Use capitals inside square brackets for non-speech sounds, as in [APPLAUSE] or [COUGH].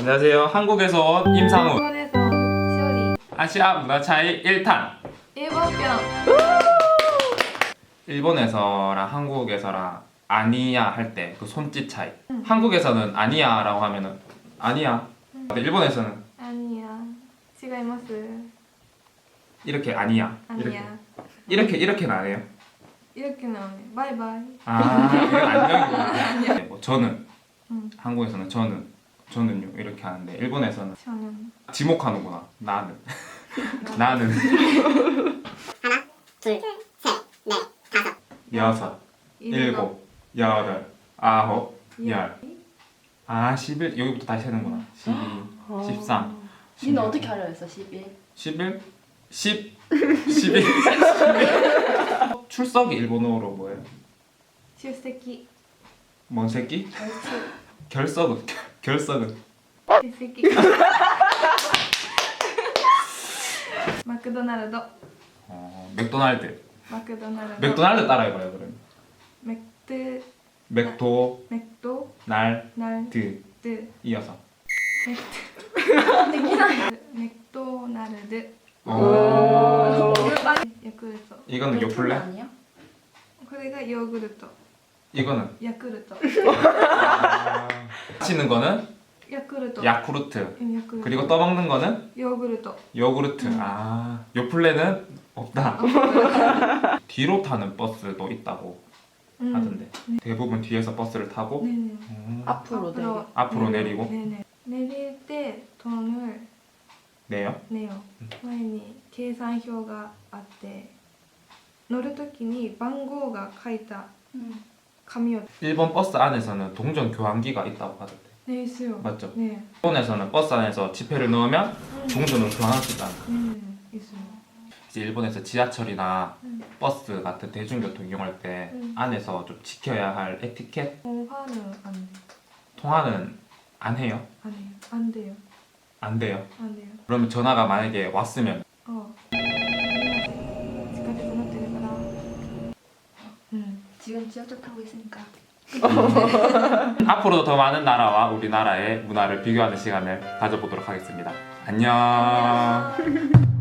안녕하세요. 한국에서 온 임상우. 일본에서 시오리 아시아 문화 차이 1탄. 일본 편 일본에서랑 한국에서랑 아니야 할 때 그 손짓 차이. 한국에서는 아니야라고 하면은 아니야. 근데 일본에서는 아니야 違います 이렇게 아니야. 이렇게 아니야 이렇게 이렇게는 안 해요. 이렇게 나오네 바이바이 아 이건 안녕이구나. 네, 뭐 [LAUGHS] 저는 응. 한국에서는 저는 저는요 이렇게 하는데 일본에서는. 저는. 지목하는구나. 나는. [LAUGHS] 나는. [LAUGHS] 둘, 셋, 넷, 다섯. 여섯 일곱 여덟 아홉 열. 아 11, 여기부터 다시 세는구나. 12, 13 니는 어떻게 하려 했어 11? 11, 10, 11 출석이 일본어로 뭐예요? 出席뭔 새끼? 결석은 결석은 出席[LAUGHS] マクドナルド 어, 맥도날드 マクドナルド 맥도날드 따라해봐요 그러면 メクト 맥도 メクト 날 ナル 드 ド 이어서 メ[LAUGHS] クトナルド 오. ヤクルト 이거는 요플레? 아니야? これがヨーグルト 이거는 ヤクルト 아, 마시는 거는 ヤクルト 야쿠르트 うんヤクルト 그리고 떠먹는 거는 ヨーグルト 요구르트 음. 아 요플레는 없다 [LAUGHS] 뒤로 타는 버스도 있다고 うん 하던데 대부분 뒤에서 버스를 타고 ねえね 음, 앞으로 내리 앞으로 내리고 えねえねえ寝れてトン 네요 寝よ前に計算表があって乗る時に番号が書いた 감이 일본 버스 안에서는 동전 교환기가 있다고 하던데 네 있어요. 맞죠? 네. 일본에서는 버스 안에서 지폐를 넣으면 동전을 교환할 수 있다는 거음 네, 있어요. 이제 일본에서 지하철이나 음. 버스 같은 대중교통 이용할 때 음. 안에서 좀 지켜야 할 에티켓 공화는 안 돼. 통화는 안 해요? 안 해요. 안 돼요. 안 돼요. 안 돼요. 그러면 전화가 만약에 왔으면 어 지하철 타고 있으니까 앞으로도 더 많은 나라와 우리나라의 문화를 비교하는 시간을 가져보도록 하겠습니다. 안녕.